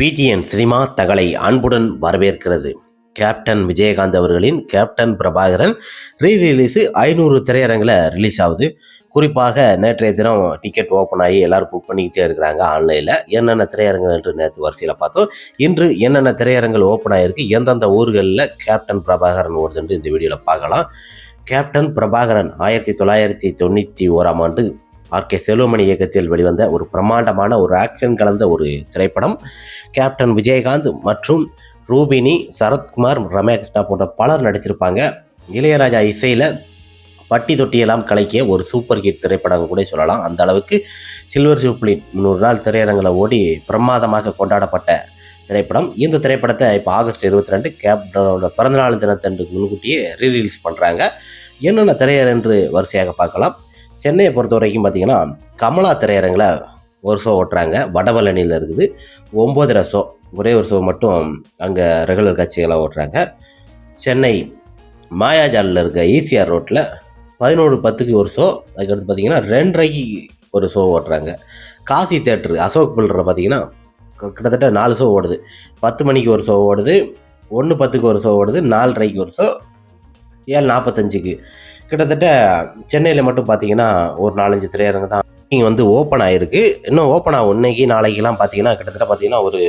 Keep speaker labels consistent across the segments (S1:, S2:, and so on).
S1: PTN cinema தகளை அன்புடன் வரவேற்கிறது. Captain Vijayakanth அவர்களின் கேப்டன் பிரபாகரன் ரீ ரிலீஸு ஐநூறு திரையரங்கில் ரிலீஸ் ஆகுது குறிப்பாக நேற்றைய தினம் டிக்கெட் ஓப்பன் ஆகி எல்லாரும் புக் பண்ணிக்கிட்டே இருக்கிறாங்க ஆன்லைனில். என்னென்ன திரையரங்குகள் என்று நேற்று வரிசையில் பார்த்தோம். இன்று என்னென்ன திரையரங்குகள் ஓப்பன் ஆகிருக்கு எந்தெந்த ஊர்களில் கேப்டன் பிரபாகரன் ஓடுதுன்னு இந்த வீடியோவில் பார்க்கலாம். கேப்டன் பிரபாகரன் ஆயிரத்தி தொள்ளாயிரத்தி தொண்ணூற்றி ஓராம் ஆண்டு ஆர்கே செல்வமணி இயக்கத்தில் வெளிவந்த ஒரு பிரம்மாண்டமான ஒரு ஆக்ஷன் கலந்த ஒரு திரைப்படம். கேப்டன் விஜயகாந்த் மற்றும் ரூபினி சரத்குமார் ரமேகிருஷ்ணா போன்ற பலர் நடிச்சிருப்பாங்க. இளையராஜா இசையில் பட்டி தொட்டியெல்லாம் கலக்கிய ஒரு சூப்பர் ஹிட் திரைப்படம் கூட சொல்லலாம். அந்த அளவுக்கு சில்வர் ஜூப்ளின் முந்நூறு நாள் திரையரங்கில் ஓடி பிரமாதமாக கொண்டாடப்பட்ட திரைப்படம். இந்த திரைப்படத்தை இப்போ ஆகஸ்ட் இருபத்தி ரெண்டு கேப்டனோட பிறந்தநாள் தினத்தன்று முன்கூட்டியே ரீரிலீஸ் பண்ணுறாங்க என்னென்ன திரையரங்கு வரிசையாக பார்க்கலாம். சென்னையை பொறுத்த வரைக்கும் பார்த்தீங்கன்னா கமலா திரையரங்கில் ஒரு ஷோ ஓட்டுறாங்க. வடபழனியில் இருக்குது. ஒம்போதரை ஷோ ஒரே ஒரு ஷோ மட்டும் அங்கே ரெகுலர் காட்சிகளாக ஓட்டுறாங்க. சென்னை மாயாஜாலில் இருக்க ஈசிஆர் ரோட்டில் பதினோரு பத்துக்கு ஒரு ஷோ அதுக்கடுத்து பார்த்தீங்கன்னா ரெண்டரைக்கு ஒரு ஷோ ஓட்டுறாங்க. காசி தேட்டரு அசோக் பில்டரை பார்த்தீங்கன்னா கிட்டத்தட்ட நாலு ஷோ ஓடுது. பத்து மணிக்கு ஒரு ஷோ ஓடுது. ஒன்று பத்துக்கு ஒரு ஷோ ஓடுது. நாலரைக்கு ஒரு ஷோ ஏழு நாற்பத்தஞ்சுக்கு கிட்டத்தட்ட சென்னையில் மட்டும் பார்த்தீங்கன்னா ஒரு நாலஞ்சு திரையரங்கு தான் இங்கே வந்து ஓப்பன் ஆகிருக்கு இன்னும் ஓப்பன் ஆகும் இன்னைக்கு நாளைக்கெல்லாம் பார்த்தீங்கன்னா கிட்டத்தட்ட பார்த்தீங்கன்னா ஒரு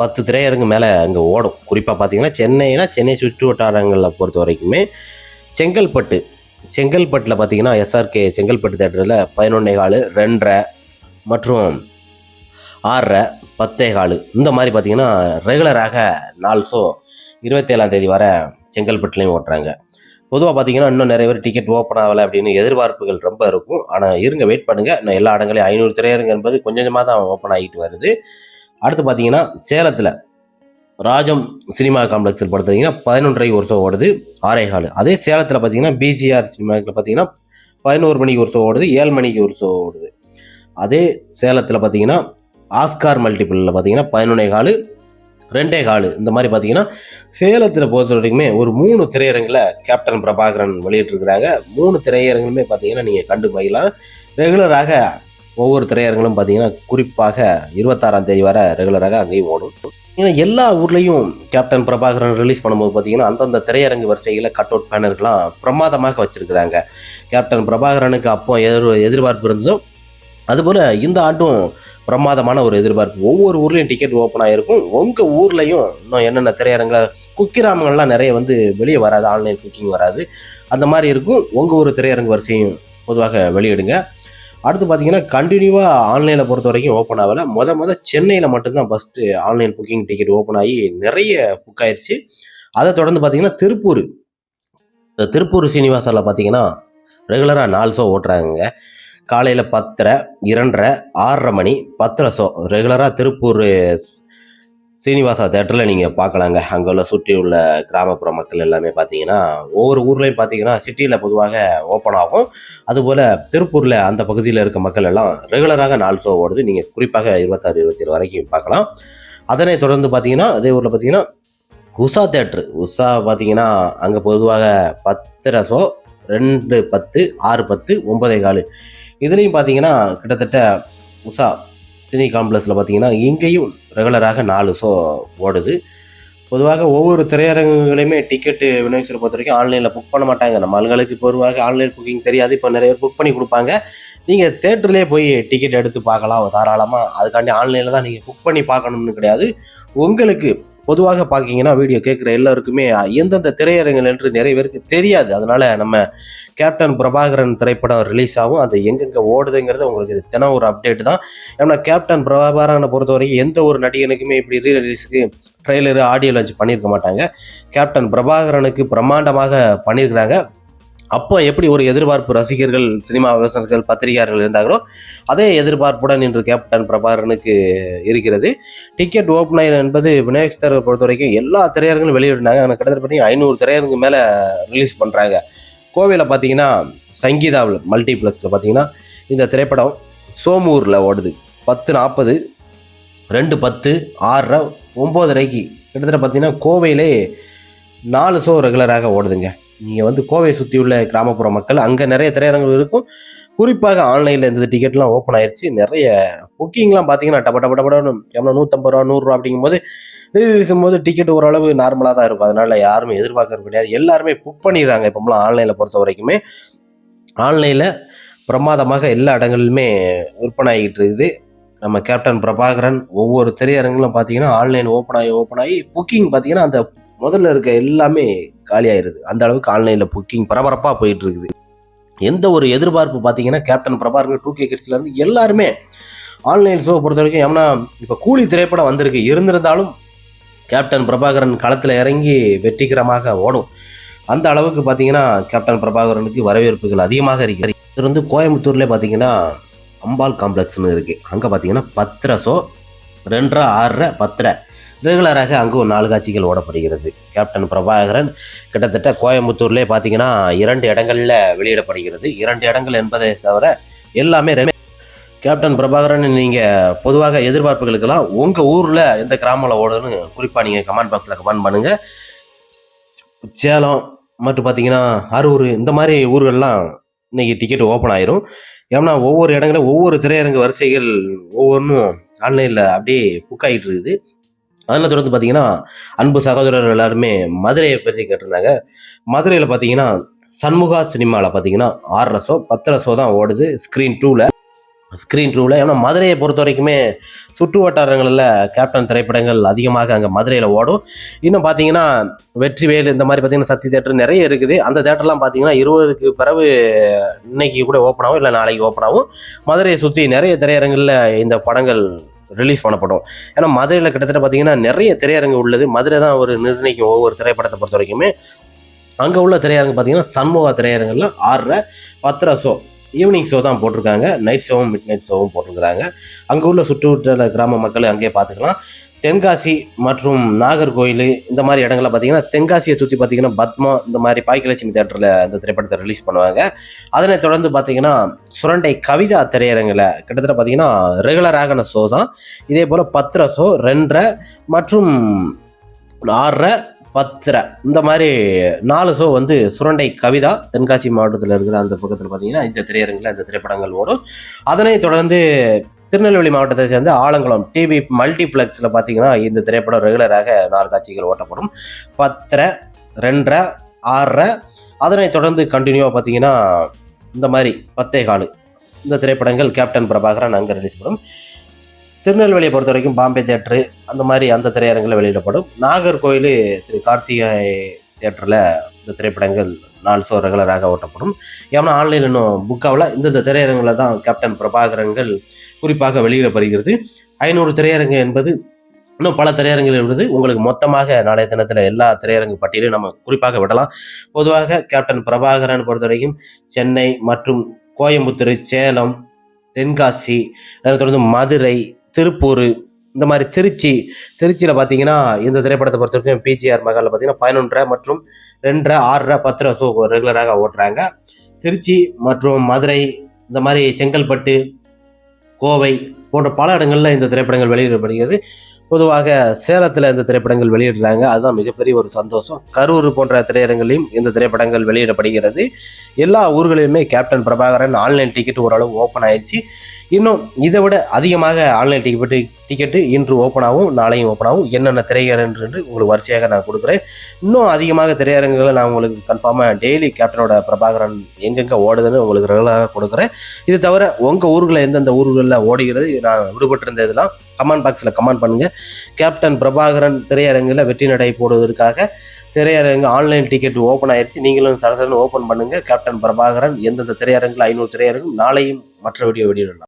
S1: பத்து திரையரங்கு மேலே அங்கே ஓடும். குறிப்பாக பார்த்தீங்கன்னா சென்னைனா சென்னை சுற்று வட்டாரங்களில் பொறுத்த வரைக்குமே செங்கல்பட்டு செங்கல்பட்டில் பார்த்தீங்கன்னா எஸ்ஆர்கே செங்கல்பட்டு தேட்டரில் பதினொன்னே காலு ரெண்டரை மற்றும் ஆறரை பத்தே காலு. இந்த மாதிரி பார்த்தீங்கன்னா ரெகுலராக நாலு ஷோ இருபத்தேழாம் தேதி வர செங்கல்பட்டுலேயும் ஓட்டுறாங்க. பொதுவாக பார்த்தீங்கன்னா இன்னும் நிறைய பேர் டிக்கெட் ஓப்பன் ஆகலை அப்படின்னு எதிர்பார்ப்புகள் ரொம்ப இருக்கும். ஆனால் இருங்க வெயிட் பண்ணுங்கள் இன்னும் எல்லா இடங்களையும் ஐநூறு திரையரங்கு என்பது கொஞ்சம் கொஞ்சமாக தான் ஓப்பன் ஆகிட்டு வருது. அடுத்து பார்த்தீங்கன்னா சேலத்தில் ராஜம் சினிமா காம்ப்ளெக்ஸில் பார்த்தீங்கன்னா பதினொன்றரை ஒரு ஷோ ஓடுது. ஆறே கால். அதே சேலத்தில் பார்த்தீங்கன்னா பிசிஆர் சினிமாக்கில் பார்த்தீங்கன்னா பதினோரு மணிக்கு ஒரு ஷோ ஓடுது. ஏழு மணிக்கு ஒரு ஷோ ஓடுது. அதே சேலத்தில் பார்த்தீங்கன்னா ஆஸ்கார் மல்டிபிளில் பார்த்தீங்கன்னா பதினொன்னே கால். ரெண்டே காலு. இந்த மாதிரி பார்த்தீங்கன்னா சேலத்தில் பொறுத்த வரைக்குமே ஒரு மூணு திரையரங்கில் கேப்டன் பிரபாகரன் வெளியிட்டிருக்கிறாங்க. மூணு திரையரங்குமே பார்த்தீங்கன்னா நீங்கள் கண்டு பயிலாம் ரெகுலராக ஒவ்வொரு திரையரங்களும் பார்த்தீங்கன்னா குறிப்பாக இருபத்தாறாம் தேதி வரை ரெகுலராக அங்கேயும் ஓடும். ஏன்னா எல்லா ஊர்லேயும் கேப்டன் பிரபாகரன் ரிலீஸ் பண்ணும்போது பார்த்தீங்கன்னா அந்தந்த திரையரங்கு வரிசையில் கட் அவுட் பேனர்கள்லாம் பிரமாதமாக வச்சுருக்கிறாங்க. கேப்டன் பிரபாகரனுக்கு அப்போ எதிர் எதிர்பார்ப்பு இருந்ததும் அதுபோல் இந்த ஆண்டும் பிரமாதமான ஒரு எதிர்பார்ப்பு. ஒவ்வொரு ஊர்லேயும் டிக்கெட் ஓப்பன் ஆகிருக்கும் உங்கள் ஊர்லேயும் இன்னும் என்னென்ன திரையரங்கில் குக்கிராமங்கள்லாம் நிறைய வந்து வெளியே வராது ஆன்லைன் புக்கிங் வராது. அந்த மாதிரி இருக்கும். உங்கள் ஊர் திரையரங்கு வரிசையும் பொதுவாக வெளியிடுங்க. அடுத்து பார்த்தீங்கன்னா கண்டினியூவாக ஆன்லைனில் பொறுத்த வரைக்கும் ஓப்பன் ஆகலை. முத முத சென்னையில் மட்டும்தான் first online booking ticket open ஆகி நிறைய புக் ஆயிடுச்சு அதை தொடர்ந்து பார்த்தீங்கன்னா திருப்பூர். இந்த திருப்பூர் சீனிவாசாவில் பார்த்தீங்கன்னா ரெகுலராக நாலு ஷோ ஓட்டுறாங்க காலையில் பத்தரை இரண்டரை ஆறரை மணி பத்தரை ஷோ ரெகுலராக திருப்பூர் சீனிவாசா தேட்டரில் நீங்கள் பார்க்கலாங்க. அங்கே உள்ள சுற்றி உள்ள கிராமப்புற மக்கள் எல்லாமே பார்த்தீங்கன்னா ஒவ்வொரு ஊர்லேயும் பார்த்தீங்கன்னா சிட்டியில் பொதுவாக ஓப்பன் ஆகும். அதுபோல் திருப்பூரில் அந்த பகுதியில் இருக்க மக்கள் எல்லாம் ரெகுலராக நாலு ஷோ ஓடுது. நீங்கள் குறிப்பாக இருபத்தாறு இருபத்தேழு வரைக்கும் பார்க்கலாம். அதனை தொடர்ந்து பார்த்தீங்கன்னா அதே ஊரில் பார்த்தீங்கன்னா உஷா தேட்ரு உஷா பார்த்தீங்கன்னா அங்கே பொதுவாக பத்தரை ஷோ ரெண்டு பத்து ஆறு பத்து ஒன்பதே கால். இதுலேயும் பார்த்தீங்கன்னா கிட்டத்தட்ட உஷா சினி காம்ப்ளெக்ஸில் பார்த்தீங்கன்னா இங்கேயும் ரெகுலராக நாலு ஷோ ஓடுது. பொதுவாக ஒவ்வொரு திரையரங்குகளையுமே டிக்கெட்டு விநியோகிச்சரை பொறுத்த வரைக்கும் ஆன்லைனில் புக் பண்ண மாட்டாங்க. நம்ம ஆளுங்களுக்கு பொதுவாக ஆன்லைன் புக்கிங் தெரியாது. இப்போ நிறைய பேர் புக் பண்ணி கொடுப்பாங்க. நீங்கள் தேட்டர்லேயே போய் டிக்கெட் எடுத்து பார்க்கலாம் தாராளமாக அதுக்காண்டி ஆன்லைனில் தான் நீங்கள் புக் பண்ணி பார்க்கணும்னு கிடையாது. உங்களுக்கு பொதுவாக பார்க்கிங்கன்னா வீடியோ கேட்குற எல்லாருக்குமே எந்தெந்த திரையரங்குகள் என்று நிறைய பேருக்கு தெரியாது. அதனால் நம்ம கேப்டன் பிரபாகரன் திரைப்படம் ரிலீஸ் ஆகும். அது எங்கெங்கே ஓடுதுங்கிறது உங்களுக்கு தினம் ஒரு அப்டேட் தான். ஏன்னா கேப்டன் பிரபாகரனை பொறுத்த வரைக்கும் எந்த ஒரு நடிகனுக்குமே இப்படி ரீ ரிலீஸுக்கு ட்ரெய்லரு ஆடியோ லான்ச் பண்ணியிருக்க மாட்டாங்க. கேப்டன் பிரபாகரனுக்கு பிரம்மாண்டமாக பண்ணியிருக்கிறாங்க அப்போ எப்படி ஒரு எதிர்பார்ப்பு ரசிகர்கள் சினிமா விமர்சகர்கள் பத்திரிகையாளர்கள் இருந்தாங்களோ அதே எதிர்பார்ப்புடன் இன்று கேப்டன் பிரபாகரனுக்கு இருக்கிறது. டிக்கெட் ஓப்பன் என்பது விநாயகர் ஸ்தரை பொறுத்த வரைக்கும் எல்லா திரையரங்களும் வெளியிடுனாங்க ஆனால் கிட்டத்தட்ட பார்த்தீங்கன்னா ஐநூறு திரையரங்கு மேலே ரிலீஸ் பண்ணுறாங்க கோவையில் பார்த்தீங்கன்னா சங்கீதாவில் மல்டிப்ளெக்ஸில் பார்த்தீங்கன்னா இந்த திரைப்படம் சோமூரில் ஓடுது. பத்து நாற்பது ரெண்டு பத்து ஆறரை ஒம்போதரைக்கு கிட்டத்தட்ட பார்த்தீங்கன்னா கோவையிலே நாலு ஷோ ரெகுலராக ஓடுதுங்க. நீங்கள் வந்து கோவையை சுற்றி உள்ள கிராமப்புற மக்கள் அங்கே நிறைய திரையரங்குகள் இருக்கும். குறிப்பாக ஆன்லைனில் இந்த டிக்கெட்லாம் ஓப்பன் ஆயிடுச்சு நிறைய புக்கிங்லாம் பார்த்தீங்கன்னா டப டப டபடன்னு எவ்வளோ நூற்றம்பது ரூபா நூறுரூவா அப்படிங்கும்போது ரிலீஸ் போது டிக்கெட் ஓரளவு நார்மலாக தான் இருக்கும். அதனால் யாருமே எதிர்பார்க்கறது கிடையாது. எல்லாருமே புக் பண்ணிடுறாங்க. இப்போம்லாம் ஆன்லைனில் பொறுத்த வரைக்குமே. ஆன்லைனில் பிரமாதமாக எல்லா இடங்களிலுமே விற்பனை ஆகிட்டு இருக்குது. நம்ம கேப்டன் பிரபாகரன் ஒவ்வொரு திரையரங்குகளும் பார்த்தீங்கன்னா ஆன்லைன் ஓப்பன் ஆகி ஓப்பன் ஆகி புக்கிங் பார்த்தீங்கன்னா அந்த முதல்ல இருக்க எல்லாமே காலியாயிருது. அந்த அளவுக்கு ஆன்லைனில் புக்கிங் பரபரப்பாக போயிட்டு இருக்குது எந்த ஒரு எதிர்பார்ப்பு பார்த்தீங்கன்னா கேப்டன் பிரபாகர் டூ கே கிட்ஸ்லேருந்து எல்லாருமே ஆன்லைன் ஷோ பொறுத்த வரைக்கும் ஏன்னா இப்போ கூலி திரைப்படம் வந்திருக்கு. இருந்திருந்தாலும் கேப்டன் பிரபாகரன் களத்தில் இறங்கி வெற்றிகரமாக ஓடும். அந்த அளவுக்கு பார்த்தீங்கன்னா கேப்டன் பிரபாகரனுக்கு வரவேற்புகள் அதிகமாக இருக்கிறது இது வந்து கோயம்புத்தூர்லேயே பார்த்தீங்கன்னா அம்பாள் காம்ப்ளெக்ஸ்னு இருக்குது அங்கே பார்த்தீங்கன்னா பத்திர ஷோ ரெண்டரை ஆறரை பத்திர. ரெகுலராக அங்கு ஒரு நாலு காட்சிகள் ஓடப்படுகிறது. கேப்டன் பிரபாகரன் கிட்டத்தட்ட கோயம்புத்தூர்லேயே பார்த்தீங்கன்னா இரண்டு இடங்களில் வெளியிடப்படுகிறது. இரண்டு இடங்கள் என்பதை தவிர எல்லாமே ரெமே- கேப்டன் பிரபாகரன் நீங்கள் பொதுவாக எதிர்பார்ப்புகளுக்கெல்லாம் உங்கள் ஊரில் எந்த கிராமத்தில் ஓடுன்னு குறிப்பாக நீங்கள் கமெண்ட் பாக்ஸில் கமெண்ட் பண்ணுங்கள் சேலம் மட்டும் பார்த்தீங்கன்னா அரூர் இந்த மாதிரி ஊர்கள்லாம் இன்னைக்கு டிக்கெட் ஓப்பன் ஆயிரும். ஏன்னா ஒவ்வொரு இடங்களும் ஒவ்வொரு திரையரங்கு வரிசைகள் ஒவ்வொன்றும் ஆன்லைனில் அப்படியே புக் ஆகிட்டு இருக்குது. அதில் தொடர்ந்து பார்த்தீங்கன்னா அன்பு சகோதரர் எல்லாருமே மதுரையை பற்றி கேட்டிருந்தாங்க. மதுரையில் பார்த்தீங்கன்னா சண்முகா சினிமாவில் பார்த்தீங்கன்னா ஆறரை ஷோ பத்தரை ஷோ தான் ஓடுது ஸ்க்ரீன் டூவில் ஸ்க்ரீன் டூவில் ஏன்னா மதுரையை பொறுத்த வரைக்குமே சுற்று வட்டாரங்களில் கேப்டன் திரைப்படங்கள் அதிகமாக அங்கே மதுரையில் ஓடும். இன்னும் பார்த்தீங்கன்னா வெற்றிவேல் இந்த மாதிரி பார்த்தீங்கன்னா சக்தி தேட்டர் நிறைய இருக்குது. அந்த தேட்டர்லாம் பார்த்தீங்கன்னா இருபதுக்கு பிறகு இன்னைக்கு கூட ஓப்பன் ஆகும் இல்லை நாளைக்கு ஓப்பன் ஆகும். மதுரையை சுற்றி நிறைய திரையரங்களில் இந்த படங்கள் ரிலீஸ் பண்ணப்படும். ஏன்னா மதுரையில் கிட்டத்தட்ட பார்த்தீங்கன்னா நிறைய திரையரங்கு உள்ளது. மதுரை தான் ஒரு நிர்ணயிக்கும் ஒவ்வொரு திரைப்படத்தை பொறுத்த வரைக்குமே. அங்கே உள்ள திரையரங்கு பார்த்தீங்கன்னா சண்முகா திரையரங்கில் ஆடுற பத்தரை ஷோ ஈவினிங் ஷோ தான் போட்டிருக்காங்க. நைட் ஷோவும் மிட் நைட் ஷோவும் போட்டிருக்கிறாங்க. அங்கே உள்ள சுற்றுவட்டார கிராம மக்கள் அங்கேயே பார்த்துக்கலாம். தென்காசி மற்றும் நாகர்கோயில் இந்த மாதிரி இடங்கள்ல பார்த்தீங்கன்னா தென்காசியை சுற்றி பார்த்தீங்கன்னா பத்மா இந்த மாதிரி பாய்க்கலட்சுமி தேட்டரில் இந்த திரைப்படத்தை ரிலீஸ் பண்ணுவாங்க. அதனை தொடர்ந்து பார்த்தீங்கன்னா சுரண்டை கவிதா திரையரங்கில் கிட்டத்தட்ட பார்த்தீங்கன்னா ரெகுலராகன ஷோ தான். இதே போல் பத்திர ஷோ ரெண்டரை மற்றும் ஆறரை பத்திரை. இந்த மாதிரி நாலு ஷோ வந்து சுரண்டை கவிதா தென்காசி மாவட்டத்தில் இருக்கிற அந்த பக்கத்தில் பார்த்தீங்கன்னா இந்த திரையரங்கில் இந்த திரைப்படங்கள் ஓடும். அதனை தொடர்ந்து திருநெல்வேலி மாவட்டத்தை சேர்ந்த ஆலங்குளம் டிவி மல்டிப்ளெக்ஸில் பார்த்தீங்கன்னா இந்த திரைப்படம் ரெகுலராக நாலு காட்சிகள் ஓட்டப்படும். பத்தரை ரெண்டரை ஆறரை. அதனை தொடர்ந்து கண்டினியூவாக பார்த்தீங்கன்னா இந்த மாதிரி பத்தே காலு. இந்த திரைப்படங்கள் கேப்டன் பிரபாகரன் அங்கே ரிலீஸ் பண்ணும் திருநெல்வேலியை பொறுத்த வரைக்கும் பாம்பே தேட்ரு அந்த மாதிரி அந்த திரையரங்கில் வெளியிடப்படும். நாகர்கோயில் திரு கார்த்திகை தேட்டரில் இந்த திரைப்படங்கள் நாலு ஷோ ரெகுலராக ஓட்டப்படும். ஏன்னா ஆன்லைனில் இன்னும் புக்காவில் இந்தந்த திரையரங்கில் தான் கேப்டன் பிரபாகரங்கள் குறிப்பாக வெளியிடப்படுகிறது. ஐநூறு திரையரங்கு என்பது இன்னும் பல திரையரங்குகள் உள்ளது. உங்களுக்கு மொத்தமாக நாளைய தினத்தில் எல்லா திரையரங்கு பட்டியலையும் நம்ம குறிப்பாக விடலாம். பொதுவாக கேப்டன் பிரபாகரன் பொறுத்தவரைக்கும் சென்னை மற்றும் கோயம்புத்தூர் சேலம் தென்காசி அதனைத் தொடர்ந்து மதுரை திருப்பூர் இந்த மாதிரி திருச்சி. திருச்சியில் பார்த்தீங்கன்னா இந்த திரைப்படத்தை பொறுத்த வரைக்கும் பிஜிஆர் மகாலில் பார்த்தீங்கன்னா பதினொன்றரை மற்றும் ரெண்டரை ஆறரை பத்தரை ஷோ ரெகுலராக ஓட்டுறாங்க. திருச்சி மற்றும் மதுரை இந்த மாதிரி செங்கல்பட்டு கோவை போன்ற பல இடங்களில் இந்த திரைப்படங்கள் வெளியிடப்படுகிறது. பொதுவாக சேலத்தில் இந்த திரைப்படங்கள் வெளியிடுறாங்க. அதுதான் மிகப்பெரிய ஒரு சந்தோஷம். கரூர் போன்ற திரையரங்கிலையும் இந்த திரைப்படங்கள் வெளியிடப்படுகிறது. எல்லா ஊர்களிலுமே கேப்டன் பிரபாகரன் ஆன்லைன் டிக்கெட் ஓரளவு ஓப்பன் ஆயிடுச்சு இன்னும் இதை விட அதிகமாக ஆன்லைன் டிக்கெட் டிக்கெட்டு இன்று ஓப்பன் ஆகும் நாளையும் ஓப்பன் ஆகும். என்னென்ன திரையரங்கு என்று உங்களுக்கு வரிசையாக நான் கொடுக்குறேன். இன்னும் அதிகமாக திரையரங்குகளை நான் உங்களுக்கு கன்ஃபார்மாக டெய்லி கேப்டனோட பிரபாகரன் எங்கெங்கே ஓடுதுன்னு உங்களுக்கு ரெகுலராக கொடுக்குறேன். இது தவிர உங்கள் ஊர்களில் எந்தெந்த ஊர்களில் ஓடுகிறது நான் விடுபட்டிருந்த இதெல்லாம் கமெண்ட் பாக்ஸில் கமெண்ட் பண்ணுங்கள் கேப்டன் பிரபாகரன் திரையரங்கில் வெற்றி நடை போடுவதற்காக திரையரங்கு ஆன்லைன் டிக்கெட் ஓப்பன் ஆயிடுச்சு நீங்களும் சரசரன்னு ஓப்பன் பண்ணுங்கள் கேப்டன் பிரபாகரன் எந்தெந்த திரையரங்கில் ஐநூறு திரையரங்கும் நாளையும் மற்ற வீடியோ வெளியிடலாம்.